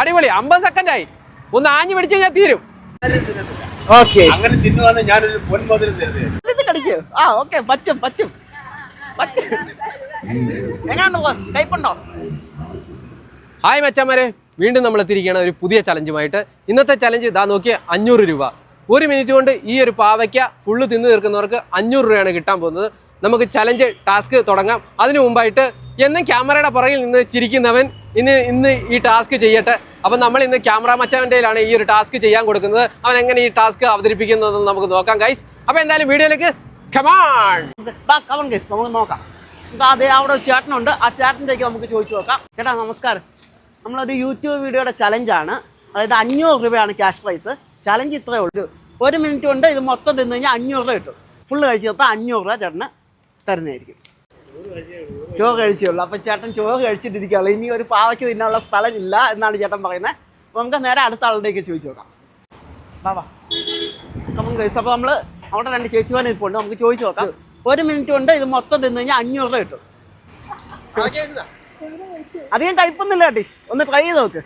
അടിപൊളി അമ്പത് സെക്കൻഡ് ആയി. ഒന്ന് ആഞ്ഞു പിടിച്ചു ഞാൻ തീരും. ഓക്കെ. അങ്ങനെ തിന്നുവന്ന് ഞാനൊരു കടിക്കോ ആ ഓക്കെ പറ്റും പറ്റും. പറ്റും. എങ്ങനെയുണ്ട് boss? കയ്പുണ്ടോ? ഹായ് മച്ചാമാരെ വീണ്ടും നമ്മൾ എത്തിയിരിക്കുകയാണ് ഒരു പുതിയ ചലഞ്ചുമായിട്ട്. ഇന്നത്തെ ചലഞ്ച് ഇതാ നോക്കിയ അഞ്ഞൂറ് രൂപ. ഒരു മിനിറ്റ് കൊണ്ട് ഈ ഒരു പാവയ്ക്ക ഫുള്ള് തിന്നു തീർക്കുന്നവർക്ക് അഞ്ഞൂറ് രൂപയാണ് കിട്ടാൻ പോകുന്നത്. നമുക്ക് ചലഞ്ച് ടാസ്ക് തുടങ്ങാം. അതിനു മുമ്പായിട്ട് എന്നും ക്യാമറയുടെ പുറകിൽ നിന്ന് ചിരിക്കുന്നവൻ ഇന്ന് ഇന്ന് ഈ ടാസ്ക് ചെയ്യട്ടെ. അപ്പം നമ്മൾ ഇന്ന് ക്യാമറ മച്ചാന്റെ ഈ ഒരു ടാസ്ക് ചെയ്യാൻ കൊടുക്കുന്നത്. അവൻ എങ്ങനെ ഈ ടാസ്ക് അവതരിപ്പിക്കുന്നതെന്ന് നമുക്ക് നോക്കാം ഗൈസ് അപ്പം എന്തായാലും വീഡിയോയിലേക്ക് കമാൺ നമുക്ക് നോക്കാം. അതെ അവിടെ ചേട്ടനുണ്ട്. ആ ചേട്ടന്റെയൊക്കെ നമുക്ക് ചോദിച്ചു നോക്കാം. ചേട്ടാ നമസ്കാരം. നമ്മളൊരു യൂട്യൂബ് വീഡിയോയുടെ ചലഞ്ചാണ് അതായത് അഞ്ഞൂറ് രൂപയാണ് ക്യാഷ് പ്രൈസ് ചലഞ്ച് ഇത്രയേ ഉള്ളൂ. ഒരു മിനിറ്റ് കൊണ്ട് ഇത് മൊത്തം തിന്നു കഴിഞ്ഞാൽ അഞ്ഞൂറ് രൂപ കിട്ടും. ഫുള്ള് കഴിച്ച് തീർത്താൽ അഞ്ഞൂറ് രൂപ ചേട്ടന്. തരുന്നതായിരിക്കും. ചോ കഴിച്ചുള്ളൂ. അപ്പം ചേട്ടൻ ചോ കഴിച്ചിട്ടിരിക്കുകയുള്ളൂ ഇനി ഒരു പാവയ്ക്ക് തിന്നാനുള്ള സ്ഥലമില്ല എന്നാണ് ചേട്ടൻ പറയുന്നത്. അപ്പോൾ നമുക്ക് നേരെ അടുത്ത ആളുടെയൊക്കെ ചോദിച്ചു നോക്കാം. ബാബാ കമൺ കഴിച്ചു അപ്പോൾ നമ്മൾ അവിടെ രണ്ട് ചേച്ചിമാരെ ഇരിപ്പുണ്ട്. നമുക്ക് ചോദിച്ചു നോക്കാം. ഒരു മിനിറ്റ് കൊണ്ട് ഇത് മൊത്തം തിന്നു കഴിഞ്ഞാൽ അഞ്ഞൂറ് രൂപ കിട്ടും. അധികം കഴിപ്പൊന്നുമില്ല കേട്ടി. ഒന്ന് ട്രൈ ചെയ്ത് നോക്ക്.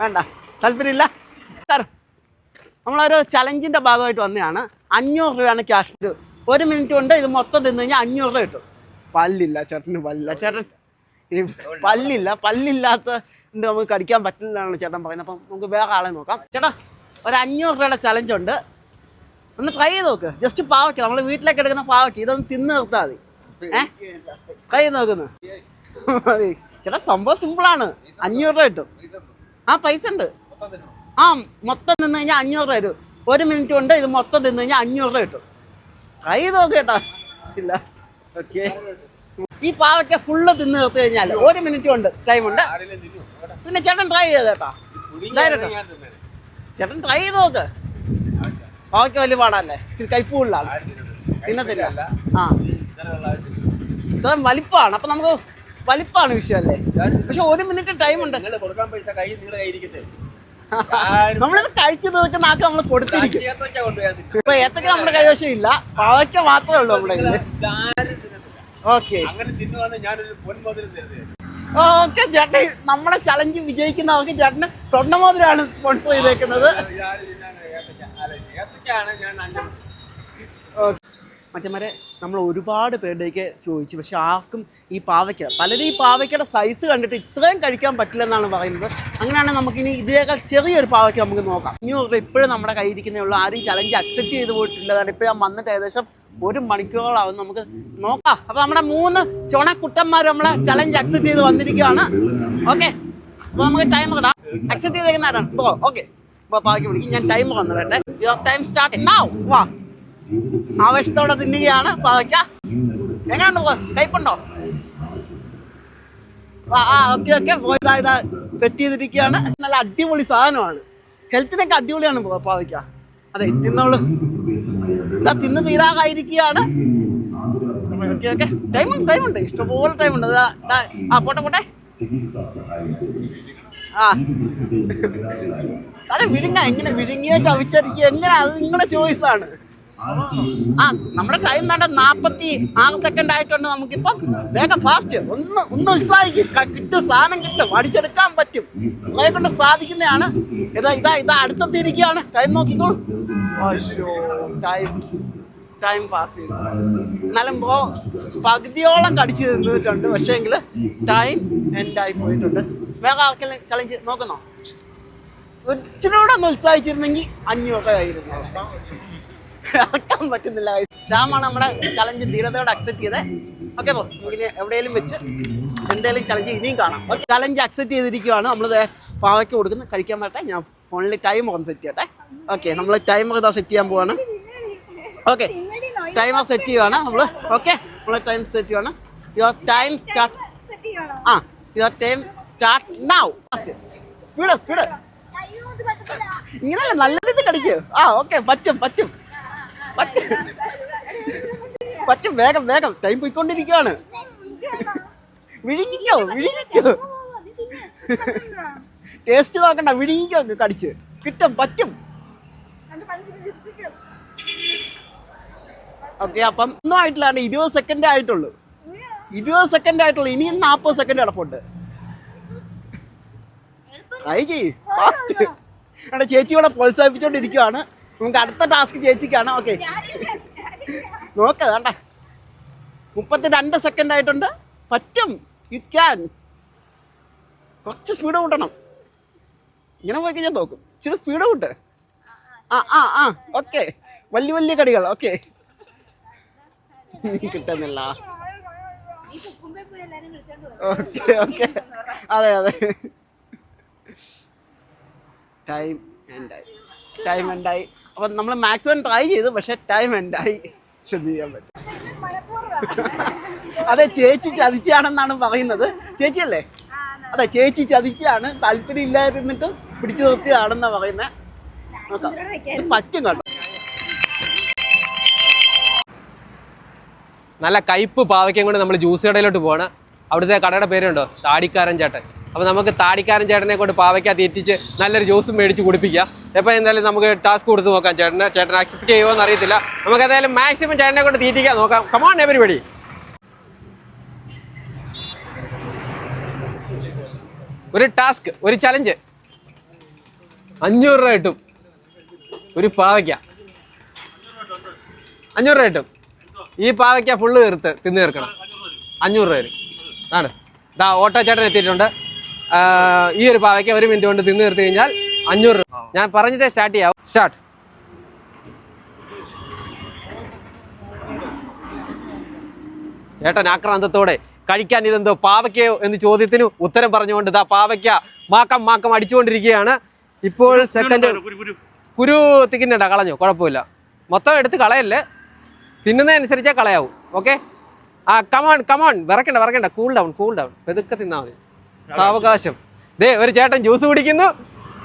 വേണ്ട. താല്പര്യമില്ല. സാർ നമ്മളൊരു ചലഞ്ചിന്റെ ഭാഗമായിട്ട് വന്നതാണ്. അഞ്ഞൂറ് രൂപയാണ് ക്യാഷ് ഒരു മിനിറ്റ് കൊണ്ട് ഇത് മൊത്തം തിന്നു കഴിഞ്ഞാൽ അഞ്ഞൂറ് രൂപ കിട്ടും. പല്ലില്ല ചേട്ടന് പല്ലില്ല. ചേട്ടൻ ഈ പല്ലില്ല പല്ലില്ലാത്ത നമുക്ക് കടിക്കാൻ പറ്റില്ല എന്നാണ് ചേട്ടൻ പറയുന്നത്. അപ്പം നമുക്ക് വേറെ ആളെ നോക്കാം. ചേട്ടാ ഒരു അഞ്ഞൂറ് രൂപയുടെ ചലഞ്ച് ഉണ്ട്. ഒന്ന് ട്രൈ ചെയ്ത് നോക്ക്. ജസ്റ്റ് പാവയ്ക്ക് നമ്മൾ വീട്ടിലേക്ക് എടുക്കുന്ന പാവയ്ക്ക്. ഇതൊന്ന് തിന്ന് നിർത്താൽ മതി. ഏ? ട്രൈ ചെയ്ത് നോക്കുന്നു. ചേട്ടാ സംഭവം സിമ്പിളാണ് അഞ്ഞൂറ് രൂപ കിട്ടും. ആ പൈസ ഉണ്ട്. ആ മൊത്തം നിന്ന് കഴിഞ്ഞാൽ അഞ്ഞൂറ് രൂപ തരും ഒരു മിനിറ്റ് കൊണ്ട് ഇത് മൊത്തം തിന്നു കഴിഞ്ഞാൽ അഞ്ഞൂറ് രൂപ കിട്ടും. ട്രൈ നോക്കേട്ടാ. ഇല്ല. ഓക്കെ. ഈ പാവയ്ക്ക ഫുള്ള് തിന്ന് നിർത്തി കഴിഞ്ഞാൽ ഒരു മിനിറ്റ് ഉണ്ട്. ടൈം ഉണ്ട്. പിന്നെ ചേട്ടൻ ട്രൈ ചെയ്ത് കേട്ടാ പുഴുങ്ങിയാണ് ചേട്ടൻ ട്രൈ ചെയ്ത് നോക്ക് പാവയ്ക്ക വലിയ പാടല്ലേ? ഇച്ചിരി കൈപ്പുള്ളാണ് തിന്നത്തില്ല. ആ. ഇത്ര വലിപ്പാണ്. വലിപ്പമാണ് അപ്പൊ നമുക്ക് വലിപ്പാണ് വിഷയം അല്ലേ പക്ഷെ ഒരു മിനിറ്റ് ടൈം ഉണ്ട്. കൊടുക്കാൻ പൈസ കൈ നിങ്ങളുടെ കൈ കയ്യിരിക്കട്ടെ നമ്മളിത് കഴിച്ചു തീർക്കുന്ന ആക്കി നമ്മൾ കൊടുത്തിരിക്കും. ഇപ്പൊ ഏത്തൊക്കെ നമ്മുടെ കൈവശം ഇല്ല. പാവയ്ക്ക മാത്രമേ ഉള്ളൂ നമ്മുടെ. ഓക്കെ. ചേട്ടൻ നമ്മുടെ ചലഞ്ച് വിജയിക്കുന്നവർക്ക് ചേട്ടന് സ്വർണമോതിരാണ് സ്പോൺസർ ചെയ്തേക്കുന്നത്. മറ്റന്മാരെ നമ്മൾ ഒരുപാട് പേരുടെയൊക്കെ ചോദിച്ചു. പക്ഷെ ആർക്കും ഈ പാവയ്ക്ക പലരും ഈ പാവയ്ക്കയുടെ സൈസ് കണ്ടിട്ട് ഇത്രയും കഴിക്കാൻ പറ്റില്ല എന്നാണ് പറയുന്നത്. അങ്ങനെയാണെങ്കിൽ നമുക്കിനി ഇതിനേക്കാൾ ചെറിയൊരു പാവയ്ക്ക നമുക്ക് നോക്കാം. ഇനി ഇപ്പോഴും നമ്മുടെ കയ്യിരിക്കുന്നേ ഉള്ളൂ. ആരും ചലഞ്ച് അക്സെപ്റ്റ് ചെയ്ത് പോയിട്ടില്ല. കാരണം ഇപ്പോൾ ഞാൻ വന്നിട്ട് ഏകദേശം ഒരു മണിക്കൂറോളാവും നമുക്ക് നോക്കാം. അപ്പോൾ നമ്മുടെ മൂന്ന് ചുണക്കുട്ടന്മാർ നമ്മളെ ചലഞ്ച് അക്സെപ്റ്റ് ചെയ്ത് വന്നിരിക്കുകയാണ്. ഓക്കെ അപ്പോൾ നമുക്ക് ടൈം ഇടാം അക്സെപ്റ്റ് ചെയ്തേക്കുന്നവരാണ് ഓക്കെ അപ്പോൾ പാവയ്ക്ക് പിടിക്കും. ഞാൻ ടൈം വന്നിട്ടെ യുവർ ടൈം സ്റ്റാർട്ട് നൗ വാ. ആവേശത്തോടെ തിന്നുകയാണ് പാവയ്ക്ക. എങ്ങനെയുണ്ട്? കയ്പുണ്ടോ? ആ ഓക്കെ ഓക്കെ. പോയതാ ഇതാ സെറ്റ് ചെയ്തിരിക്കുകയാണ്. നല്ല അടിപൊളി സാധനമാണ്. ഹെൽത്തിനൊക്കെ അടിപൊളിയാണ് പാവയ്ക്ക. അതെ തിന്നോളൂ. ഇതാ തിന്ന് തീരാകായിരിക്കുകയാണ് ഓക്കെ ഓക്കെ. ടൈമുണ്ട് ടൈമുണ്ട് ഇഷ്ടംപോലെ ടൈമുണ്ട് ഉണ്ട്. ആ പോട്ടെ പോട്ടെ. ആ. അതെ വിഴുങ്ങ എങ്ങനെ വിഴുങ്ങിയോ ചവിച്ചരിക്കുക എങ്ങനെ? അത് നിങ്ങളുടെ ചോയ്സാണ് ആ നമ്മുടെ ടൈം വേണ്ട നാപ്പത്തി ആറ് സെക്കൻഡ് ആയിട്ടുണ്ട് നമുക്കിപ്പം. വേഗം ഫാസ്റ്റ് ഒന്ന് ഒന്ന് ഉത്സാഹിക്കും. കിട്ടും സാധനം കിട്ടും. അടിച്ചെടുക്കാൻ പറ്റും. നമ്മളെ കൊണ്ട് സാധിക്കുന്നതാണ്. ഇതാ ഇതാ ഇതാ അടുത്തെത്തിയിരിക്കുകയാണ് ടൈം നോക്കിക്കോളൂ. ടൈം ടൈം പാസ് ചെയ്തു. എന്നാലും ബ്രോ പകുതിയോളം കടിച്ചു നിന്നിട്ടുണ്ട്. പക്ഷേ എങ്കിൽ ടൈം എൻഡായി പോയിട്ടുണ്ട്. വേറെ ആർക്കെല്ലാം ചലഞ്ച് നോക്കുന്നോ? ഇച്ചിരി കൂടെ ഒന്ന് ഉത്സാഹിച്ചിരുന്നെങ്കിൽ അഞ്ഞൂറ് ആയിരുന്നു. ഇറക്കാൻ പറ്റുന്നില്ല. ശ്യാമാണ് നമ്മുടെ ചലഞ്ച് ധീരതയോടെ അക്സെപ്റ്റ് ചെയ്തേ. ഓക്കെ അപ്പോൾ നമുക്കിനി എവിടെയെങ്കിലും വെച്ച് എന്തെങ്കിലും ചലഞ്ച് ഇനിയും കാണാം. ഓക്കെ ചലഞ്ച് അക്സെപ്റ്റ് ചെയ്തിരിക്കുവാണ്. നമ്മൾ പാവയ്ക്ക് കൊടുക്കുന്നത് കഴിക്കാൻ പറ്റട്ടെ. ഞാൻ ഫോണിൽ ടൈം ഒന്ന് സെറ്റ് ചെയ്യട്ടെ. ഓക്കെ നമ്മൾ ടൈം ഒക്കെ സെറ്റ് ചെയ്യാൻ പോവാണ്. ഓക്കെ ടൈമർ സെറ്റ് ചെയ്യുവാണ് നമ്മൾ ഓക്കെ നമ്മൾ ടൈം സെറ്റ് ചെയ്യുവാണ്. യുവർ ടൈം സ്റ്റാർട്ട് ആ your time start now speed speed ഇങ്ങനെയല്ല നല്ല രീതിയിൽ കടിക്കൂ ആ ഓക്കെ പറ്റും പറ്റും. പറ്റും. വേഗം വേഗം. ടൈം പോയിക്കൊണ്ടിരിക്കുകയാണ് വിഴുങ്ങിക്കോ വിഴുങ്ങിക്കോ. ടേസ്റ്റ് നോക്കണ്ട വിഴുങ്ങിക്കോ കടിച്ച്. കിട്ടും പറ്റും. ഓക്കെ അപ്പം ഒന്നും ആയിട്ടില്ല. ഇരുപത് സെക്കൻഡേ ആയിട്ടുള്ളൂ. ഇരുപത് സെക്കൻഡ് ആയിട്ടുള്ളൂ. ഇനിയും നാൽപ്പത് സെക്കൻഡ് കിടപ്പുണ്ട്. ട്രൈ ചെയ്യ്. ഫാസ്റ്റ്. ചേച്ചി ഇവിടെ പ്രോത്സാഹിപ്പിച്ചോണ്ടിരിക്കുവാണ്. നമുക്ക് അടുത്ത ടാസ്ക് ചേച്ചിക്കാണ് ഓക്കെ നോക്ക വേണ്ട മുപ്പത്തി രണ്ട് സെക്കൻഡ് ആയിട്ടുണ്ട്. പറ്റും. യു ക്യാൻ കുറച്ച് സ്പീഡ് കൂട്ടണം. ഇങ്ങനെ പോയി കഴിഞ്ഞാൽ നോക്കും ഇച്ചിരി സ്പീഡ് കൂട്ട്. ആ ആ ആ. ഓക്കെ വലിയ വലിയ കടികൾ ഓക്കെ കിട്ടുന്നില്ല. ഓക്കെ ഓക്കെ അതെ അതെ. ടൈം ആൻഡ് ടൈം എൻഡായി അപ്പൊ നമ്മൾ മാക്സിമം ട്രൈ ചെയ്തു പക്ഷെ ടൈം എൻഡായി ശ്രദ്ധിക്കാൻ പറ്റും. അതെ ചേച്ചി ചതിച്ചാണെന്നാണ് പറയുന്നത്. ചേച്ചിയല്ലേ? അതെ ചേച്ചി ചതിച്ചാണ് താല്പര്യം ഇല്ലായിരുന്നിട്ടും പിടിച്ചു നിർത്തിയാണെന്നാണ് പറയുന്നത് നോക്കാം. പറ്റും കേട്ടോ. നല്ല കയ്പ് പാവയ്ക്കും കൊണ്ട് നമ്മൾ ജ്യൂസ് കടയിലോട്ട് പോവാണ്. അവിടുത്തെ കടയുടെ പേരുണ്ടോ? താടിക്കാരൻ ചേട്ടൻ. അപ്പോൾ നമുക്ക് താടിക്കാരൻ ചേട്ടനെ കൊണ്ട് പാവയ്ക്കകത്ത് എത്തിച്ച് നല്ലൊരു ജ്യൂസും മേടിച്ച് കുടിപ്പിക്കാം. എപ്പോൾ എന്തായാലും നമുക്ക് ടാസ്ക് കൊടുത്ത് നോക്കാം. ചേട്ടനെ ചേട്ടൻ അക്സെപ്റ്റ് ചെയ്യുമോ എന്ന് അറിയത്തില്ല. നമുക്ക് എന്തായാലും മാക്സിമം ചേട്ടനെ കൊണ്ട് തീറ്റിക്കാൻ നോക്കാം. കമോൺ എവരിബഡി ഒരു ടാസ്ക് ഒരു ചലഞ്ച് അഞ്ഞൂറ് രൂപ കിട്ടും. ഒരു പാവയ്ക്ക. അഞ്ഞൂറ് രൂപ കിട്ടും. ഈ പാവയ്ക്ക ഫുള്ള് തീർത്ത് തിന്നു തീർക്കണം. അഞ്ഞൂറ് രൂപ ആണ്. ദാ ഓട്ടോ ചേട്ടൻ എത്തിയിട്ടുണ്ട്. ഈ ഒരു പാവയ്ക്ക് ഒരു മിനിറ്റ് കൊണ്ട് തിന്നു തീർത്ത് കഴിഞ്ഞാൽ അഞ്ഞൂറ് രൂപ. ഞാൻ പറഞ്ഞിട്ടേ സ്റ്റാർട്ട് ചെയ്യാം സ്റ്റാർട്ട് ചേട്ടൻ ആക്രാന്തത്തോടെ കഴിക്കാൻ ഇതെന്തോ പാവയ്ക്കയോ എന്ന് ചോദ്യത്തിന് ഉത്തരം പറഞ്ഞുകൊണ്ട് ഇതാ പാവയ്ക്ക മാക്കം മാക്കം അടിച്ചുകൊണ്ടിരിക്കുകയാണ്. ഇപ്പോൾ സെക്കൻഡ് കുരു തിക്കിന്നണ്ട കളഞ്ഞു? കുഴപ്പമില്ല. മൊത്തം എടുത്ത് കളയല്ലേ? തിന്നുന്നതനുസരിച്ചേ കളയാവും. ഓക്കെ ആ കമോൺ കമോൺ വിറക്കണ്ട വിറക്കണ്ട കൂൾ ഡൗൺ കൂൾ ഡൗൺ പെതുക്കെ തിന്നാൽ മതി. സാവകാശം. ദേ ഒരു ചേട്ടൻ ജ്യൂസ് കുടിക്കുന്നു.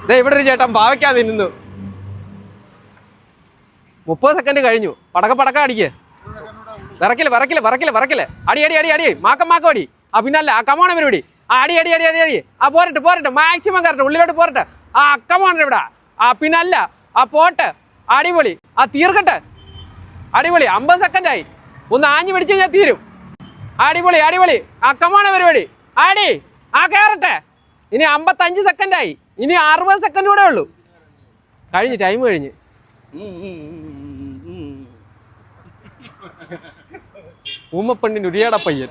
ദേ ഇവിടെ ഒരു ചേട്ടൻ പാവയ്ക്കാ തിന്നുന്നു. മുപ്പത് സെക്കൻഡ് കഴിഞ്ഞു. പടക്ക പടക്ക അടിക്ക്. വിറക്കില്ല വിറക്കില്ല വിറക്കില്ല വിറക്കില്ല അടി അടി അടി അടി. മാക്കം മാക്കം അടി. ആ പിന്നല്ല ആ കമോണ പരിപാടി ആ അടി അടി അടി അടി അടി. ആ പോരട്ടെ പോരട്ടെ. Maximum correct. ഉള്ളിലോട്ട് പോരട്ടെ. ആ അക്കമാണ് ഇവിടെ. ആ പിന്നല്ല. ആ പോട്ടെ. അടിപൊളി. ആ തീർക്കട്ടെ. അടിപൊളി. അമ്പത് സെക്കൻഡായി ഒന്ന് ആഞ്ഞു പിടിച്ചു കഴിഞ്ഞാൽ തീരും. അടിപൊളി അടിപൊളി. അക്കമാണ് കമോണ പരിപാടി ആടി ആ കയറട്ടെ ഇനി അമ്പത്തഞ്ച് സെക്കൻഡ് ആയി. ഇനി അറുപത് സെക്കൻഡ് കൂടെ ഉള്ളൂ. കഴിഞ്ഞു ടൈം കഴിഞ്ഞ്. ഉമ്മപ്പണ്ണിന്റെ ഉരിയാട പയ്യൻ.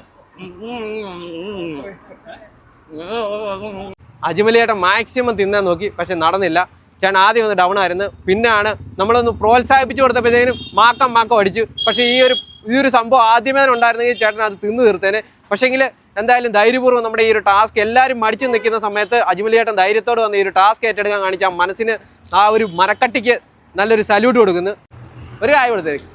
അജ്മലിയേട്ടൻ മാക്സിമം തിന്നാൻ നോക്കി പക്ഷെ നടന്നില്ല. ചേട്ടൻ ആദ്യം ഒന്ന് ഡൗൺ ആയിരുന്നു. പിന്നാണ് നമ്മളൊന്ന് പ്രോത്സാഹിപ്പിച്ചു കൊടുത്തപ്പോഴത്തേനും മാക്കം മാക്കം അടിച്ചു. പക്ഷേ ഈ ഒരു ഈ ഒരു സംഭവം ആദ്യമേ ഉണ്ടായിരുന്നെങ്കിൽ ചേട്ടൻ അത് തിന്നു തീർത്തേനെ. പക്ഷേങ്കിൽ എന്തായാലും ധൈര്യപൂർവം നമ്മുടെ ഈ ഒരു ടാസ്ക് എല്ലാവരും മടിച്ചു നിൽക്കുന്ന സമയത്ത് അജ്മലിയേട്ടൻ ധൈര്യത്തോട് വന്ന് ഈ ഒരു ടാസ്ക് ഏറ്റെടുക്കാൻ കാണിച്ചാൽ മനസ്സിന് ആ ഒരു മരക്കട്ടിക്ക് നല്ലൊരു സല്യൂട്ട് കൊടുക്കുന്നു. ഒരു കാര്യം കൊടുത്തേക്ക്